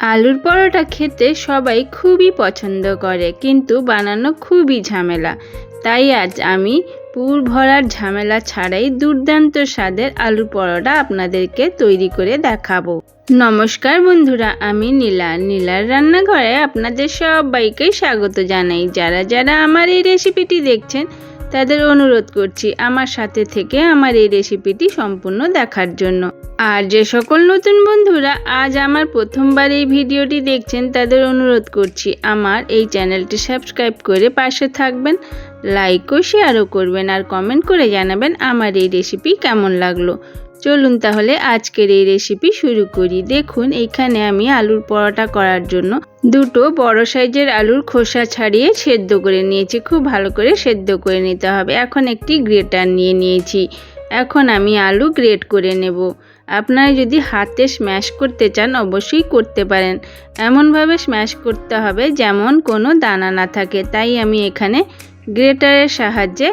আলুর পরোটা খেতে সবাই খুবই পছন্দ করে, কিন্তু বানানো খুবই ঝামেলা। তাই আজ আমি পুর ভরার ঝামেলা ছাড়াই দুর্দান্ত স্বাদের আলুর পরোটা আপনাদেরকে তৈরি করে দেখাবো। নমস্কার বন্ধুরা, আমি নীলা। নীলার রান্নাঘরে আপনাদের সবাইকে স্বাগত জানাই। যারা যারা আমার এই রেসিপিটি দেখছেন তাদের অনুরোধ করছি আমার সাথে থেকে আমার এই রেসিপিটি সম্পূর্ণ দেখার জন্য। আর যে সকল নতুন বন্ধুরা আজ আমার প্রথমবার এই ভিডিওটি দেখছেন, তাদের অনুরোধ করছি আমার এই চ্যানেলটি সাবস্ক্রাইব করে পাশে থাকবেন, লাইকও শেয়ারও করবেন আর কমেন্ট করে জানাবেন আমার এই রেসিপি কেমন লাগল। চলুন তাহলে আজকের এই রেসিপি শুরু করি। দেখুন, এখানে আমি আলুর পরোটা করার জন্য দুটো বড় সাইজের আলুর খোসা ছাড়িয়ে সেদ্ধ করে নিয়েছি। খুব ভালো করে সেদ্ধ করে নিতে হবে। এখন একটি গ্রেটার নিয়ে নিয়েছি। এখন আমি আলু গ্রেট করে নেব। আপনারা যদি হাতে স্ম্যাশ করতে চান, অবশ্যই করতে পারেন। এমনভাবে স্ম্যাশ করতে হবে যেমন কোনো দানা না থাকে। তাই আমি এখানে গ্রেটারের সাহায্যে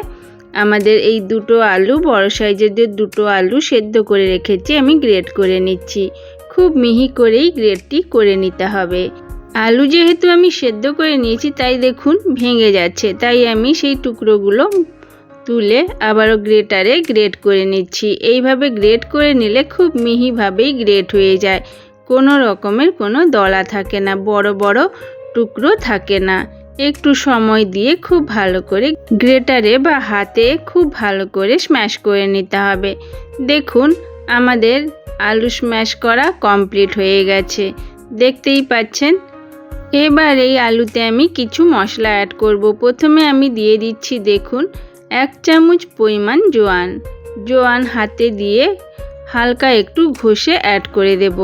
আমাদের এই দুটো আলু, বড় সাইজের যে দুটো আলু সেদ্ধ করে রেখেছি, আমি গ্রেট করে নিচ্ছি। খুব মিহি করেই গ্রেটটি করে নিতে হবে। আলু যেহেতু আমি সেদ্ধ করে নিয়েছি, তাই দেখুন ভেঙে যাচ্ছে। তাই আমি সেই টুকরোগুলো তুলে আবারও গ্রেটারে গ্রেট করে নিচ্ছি। এইভাবে গ্রেট করে নিলে খুব মিহিভাবেই গ্রেট হয়ে যায়। কোনো রকমের কোনো দলা থাকে না, বড় বড় টুকরো থাকে না। একটু সময় দিয়ে খুব ভালো করে গ্রেটারে বা হাতে খুব ভালো করে স্ম্যাশ করে নিতে হবে। দেখুন, আমাদের আলু স্ম্যাশ করা কমপ্লিট হয়ে গেছে। দেখতেই পাচ্ছেন এবার এই আলুতে আমি কিছু মশলা অ্যাড করব। প্রথমে আমি দিয়ে দিচ্ছি দেখুন, এক চামচ পরিমাণ জোয়ান। জোয়ান হাতে দিয়ে হালকা একটু ঘষে অ্যাড করে দেব।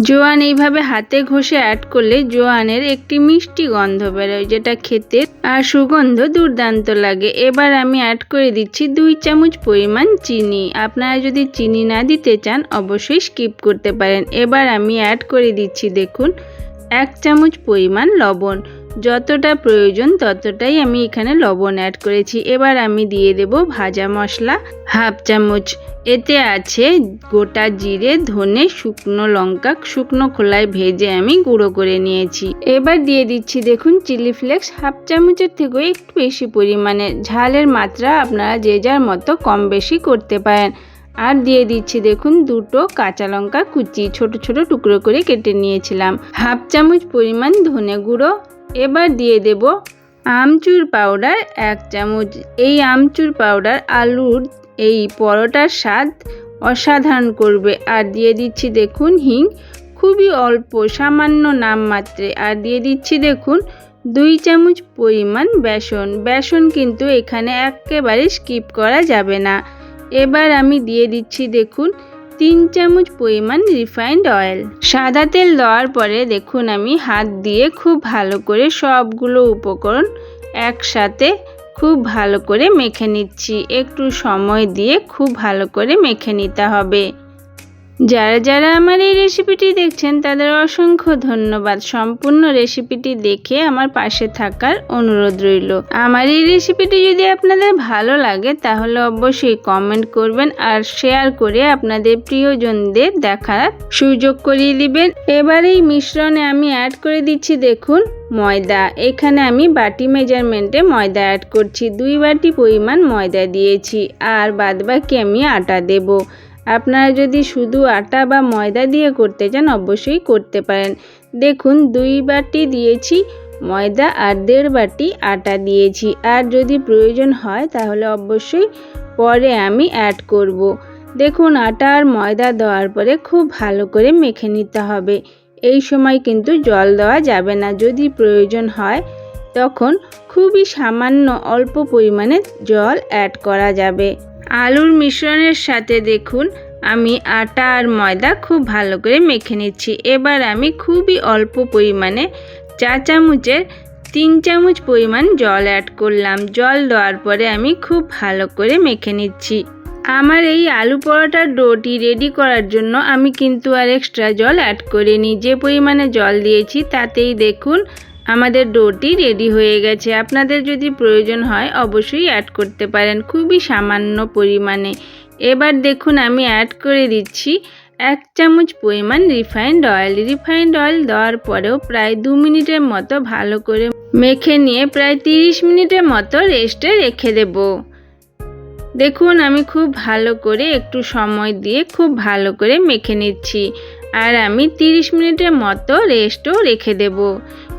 জোয়ান এইভাবে হাতে ঘষে অ্যাড করলে জোয়ানের একটি মিষ্টি গন্ধ বেরোয়, যেটা খেতে আর সুগন্ধ দুর্দান্ত লাগে। এবার আমি অ্যাড করে দিচ্ছি দুই চামচ পরিমাণ চিনি। আপনারা যদি চিনি না দিতে চান, অবশ্যই স্কিপ করতে পারেন। এবার আমি অ্যাড করে দিচ্ছি দেখুন এক চামচ পরিমাণ লবণ। যতটা প্রয়োজন ততটাই আমি এখানে লবণ অ্যাড করেছি। এবার আমি দিয়ে দেব ভাজা মশলা হাফ চামচ। এতে আছে গোটা জিরে, ধনে, শুকনো লঙ্কা, শুকনো খোলায় ভেজে আমি গুঁড়ো করে নিয়েছি। এবার দিয়ে দিচ্ছি দেখুন চিলি ফ্লেক্স। হাফ চামচের থেকেও একটু বেশি পরিমাণে। ঝালের মাত্রা আপনারা যে যার মতো কম বেশি করতে পারেন। আর দিয়ে দিচ্ছি দেখুন দুটো কাঁচা লঙ্কা কুচি, ছোট ছোট টুকরো করে কেটে নিয়েছিলাম। হাফ চামচ পরিমাণ ধনে গুঁড়ো। এবার দিয়ে দেব আমচুর পাউডার, এক চামচ। এই আমচুর পাউডার আলুর এই পরোটার স্বাদ অসাধারণ করবে। আর দিয়ে দিচ্ছি দেখুন হিং, খুবই অল্প, সামান্য নামমাত্রে। আর দিয়ে দিচ্ছি দেখুন দুই চামচ পরিমাণ বেসন। বেসন কিন্তু এখানে একেবারে স্কিপ করা যাবে না। এবার আমি দিয়ে দিচ্ছি দেখুন, তিন চামচ পরিমাণ রিফাইন্ড অয়েল সাদা তেল দেওয়ার পরে দেখুন আমি হাত দিয়ে খুব ভালো করে সবগুলো উপকরণ একসাথে খুব ভালো করে মেখে নিচ্ছি। একটু সময় দিয়ে খুব ভালো করে মেখে নিতে হবে। যারা যারা আমার এই রেসিপিটি দেখছেন, তাদের অসংখ্য ধন্যবাদ। সম্পূর্ণ রেসিপিটি দেখে আমার পাশে থাকার অনুরোধ রইল। আমার এই রেসিপিটি যদি আপনাদের ভালো লাগে, তাহলে অবশ্যই কমেন্ট করবেন আর শেয়ার করে আপনাদের প্রিয়জনদের দেখার সুযোগ করিয়ে দিবেন। এবার এই মিশ্রণে আমি অ্যাড করে দিচ্ছি দেখুন, ময়দা। এখানে আমি বাটি মেজারমেন্টে ময়দা অ্যাড করছি। দুই বাটি পরিমাণ ময়দা দিয়েছি। আর বাদবাকি আমি আটা দেবো। আপনারা যদি শুধু আটা বা ময়দা দিয়ে করতে চান, অবশ্যই করতে পারেন। দেখুন, দুই বাটি দিয়েছি ময়দা আর দেড় বাটি আটা দিয়েছি। আর যদি প্রয়োজন হয়, তাহলে অবশ্যই পরে আমি অ্যাড করব। দেখুন, আটা আর ময়দা দেওয়ার পরে খুব ভালো করে মেখে নিতে হবে। এই সময় কিন্তু জল দেওয়া যাবে না। যদি প্রয়োজন হয়, তখন খুবই সামান্য অল্প পরিমাণে জল অ্যাড করা যাবে। আলুর মিশ্রণের সাথে দেখুন আমি আটা আর ময়দা খুব ভালো করে মেখে নিচ্ছি। এবার আমি খুবই অল্প পরিমাণে চা চামচের তিন চামচ পরিমাণ জল অ্যাড করলাম। জল দেওয়ার পরে আমি খুব ভালো করে মেখে নিচ্ছি। আমার এই আলু পরোটার ডোটি রেডি করার জন্য আমি কিন্তু আর এক্সট্রা জল অ্যাড করিনি। যে পরিমাণে জল দিয়েছি তাতেই দেখুন আমাদের ডোটি রেডি হয়ে গেছে। আপনাদের যদি প্রয়োজন হয় অবশ্যই অ্যাড করতে পারেন। খুবই সামান্য পরিমাণে। এবার দেখুন আমি অ্যাড করে দিচ্ছি এক চামচ পরিমাণ রিফাইন্ড অয়েল রিফাইন্ড অয়েল দেওয়ার পরেও প্রায় দু মিনিটের মতো ভালো করে মেখে নিয়ে প্রায় তিরিশ মিনিটের মতো রেস্টে রেখে দেব। দেখুন আমি খুব ভালো করে একটু সময় দিয়ে খুব ভালো করে মেখে নিচ্ছি আর আমি 30 মিনিটের মতো রেস্টও রেখে দেব।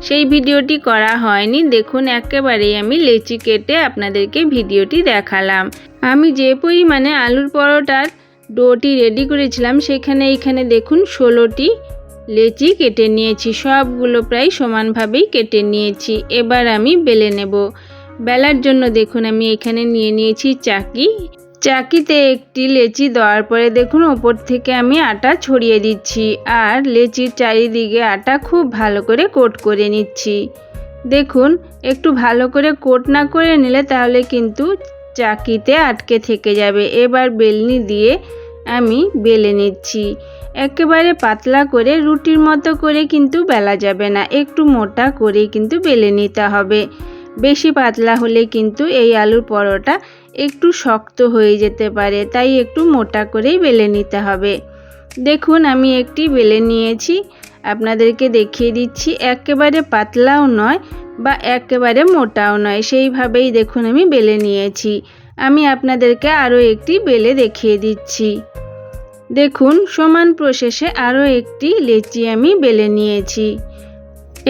সেই ভিডিওটি করা হয়নি। দেখুন একেবারেই আমি লেচি কেটে আপনাদেরকে ভিডিওটি দেখালাম। আমি যে পরিমাণে আলুর পরোটার ডোটি রেডি করেছিলাম, সেখানে এইখানে দেখুন ষোলোটি লেচি কেটে নিয়েছি। সবগুলো প্রায় সমানভাবেই কেটে নিয়েছি। এবার আমি বেলে নেব। বেলার জন্য দেখুন, আমি এখানে নিয়ে নিয়েছি চাকি। চাকিতে একটি লেচি দেওয়ার পরে দেখুন, ওপর থেকে আমি আটা ছড়িয়ে দিচ্ছি আর লেচির চারিদিকে আটা খুব ভালো করে কোট করে নিচ্ছি। দেখুন, একটু ভালো করে কোট না করে নিলে তাহলে কিন্তু চাকিতে আটকে থেকে যাবে। এবার বেলনি দিয়ে আমি বেলে নিচ্ছি। একেবারে পাতলা করে, রুটির মতো করে কিন্তু বেলা যাবে না। একটু মোটা করে কিন্তু বেলে নিতে হবে। বেশি পাতলা হলে কিন্তু এই আলুর পরোটা একটু শক্ত হয়ে যেতে পারে, তাই একটু মোটা করেই বেলে নিতে হবে। দেখুন, আমি একটি বেলে নিয়েছি। আপনাদেরকে দেখিয়ে দিচ্ছি। একেবারে পাতলাও নয় বা একেবারে মোটাও নয়, সেইভাবেই দেখুন আমি বেলে নিয়েছি। আমি আপনাদেরকে আরও একটি বেলে দেখিয়ে দিচ্ছি। দেখুন, সমান প্রসেসে আরও একটি লেচি আমি বেলে নিয়েছি।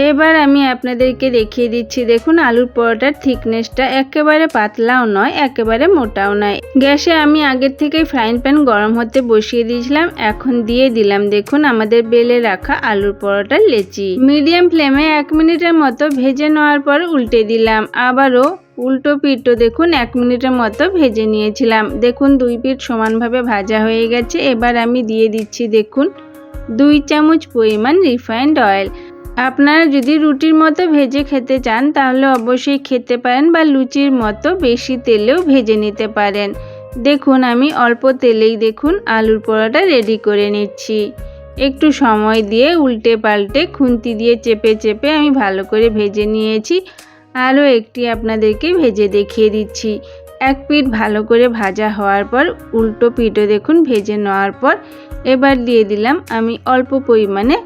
এবার আমি আপনাদেরকে দেখিয়ে দিচ্ছি, দেখুন আলুর পরোটার থিকনেসটা একেবারে পাতলাও নয়, একেবারে মোটাও নয়। গ্যাসে আমি আগের থেকেই ফ্রাইং প্যান গরম হতে বসিয়ে দিয়েছিলাম, এখন দিয়ে দিলাম, দেখুন আমাদের বেলে রাখা আলুর পরোটার লেচি। মিডিয়াম ফ্লেমে এক মিনিটের মতো ভেজে নেওয়ার পর উল্টে দিলাম, আবারও উল্টো পিঠও দেখুন এক মিনিটের মতো ভেজে নিয়েছিলাম। দেখুন দুই পিঠ সমানভাবে ভাজা হয়ে গেছে, এবার আমি দিয়ে দিচ্ছি, দেখুন, দুই চামচ পরিমাণ রিফাইন্ড অয়েল আপনারা যদি রুটির মতো ভেজে খেতে চান, তাহলে অবশ্যই খেতে পারেন বা লুচির মতো বেশি তেলেও ভেজে নিতে পারেন। দেখুন, আমি অল্প তেলেই দেখুন আলুর পরোটা রেডি করে নিচ্ছি। একটু সময় দিয়ে উল্টে পাল্টে খুন্তি দিয়ে চেপে চেপে আমি ভালো করে ভেজে নিয়েছি। আরও একটি আপনাদেরকে ভেজে দেখিয়ে দিচ্ছি। এক পিঠ ভালো করে ভাজা হওয়ার পর, উল্টো পিঠও দেখুন ভেজে নেওয়ার পর, এবার দিয়ে দিলাম আমি অল্প পরিমাণে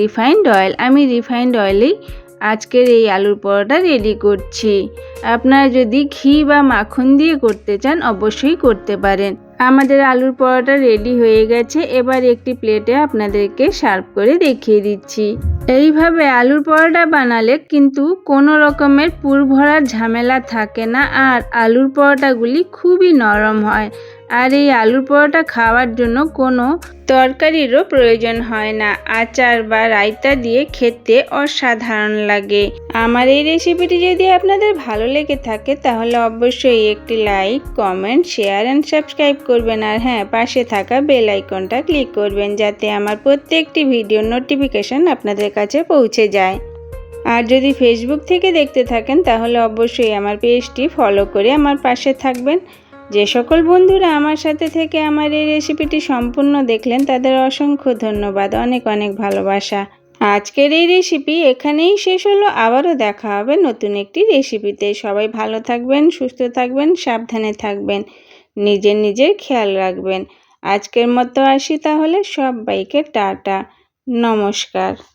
রিফাইন্ড অয়েল আমি রিফাইন্ড অয়েলেই আজকের এই আলুর পরোটা রেডি করছি। আপনারা যদি ঘি বা মাখন দিয়ে করতে চান, অবশ্যই করতে পারেন। আমাদের আলুর পরোটা রেডি হয়ে গেছে, এবার একটি প্লেটে আপনাদেরকে সার্ভ করে দেখিয়ে দিচ্ছি। এইভাবে আলুর পরোটা বানালে কিন্তু কোনো রকমের পুর ভরার ঝামেলা থাকে না, আর আলুর পরোটাগুলি খুবই নরম হয়। আর এই আলুর পরোটা খাওয়ার জন্য কোনো তরকারিরও প্রয়োজন হয় না। আচার বা রায়তা দিয়ে খেতে অসাধারণ লাগে। আমার এই রেসিপিটি যদি আপনাদের ভালো লেগে থাকে, তাহলে অবশ্যই একটি like, comment, share and subscribe করবেন। আর হ্যাঁ পাশে থাকা বেল আইকনটা ক্লিক করবেন, যাতে আমার প্রত্যেকটি ভিডিও নোটিফিকেশান আপনাদের কাছে পৌঁছে যায়। আর যদি ফেসবুক থেকে দেখতে থাকেন, তাহলে অবশ্যই আমার পেজটি ফলো করে আমার পাশে থাকবেন। যে সকল বন্ধুরা আমার সাথে থেকে আমার এই রেসিপিটি সম্পূর্ণ দেখলেন, তাদের অসংখ্য ধন্যবাদ, অনেক অনেক ভালোবাসা। আজকের এই রেসিপি এখানেই শেষ হলো, আবারও দেখা হবে নতুন একটি রেসিপিতে। সবাই ভালো থাকবেন, সুস্থ থাকবেন, সাবধানে থাকবেন, নিজের নিজের খেয়াল রাখবেন। আজকের মতো আসি তাহলে সব বাইকে টাটা, নমস্কার।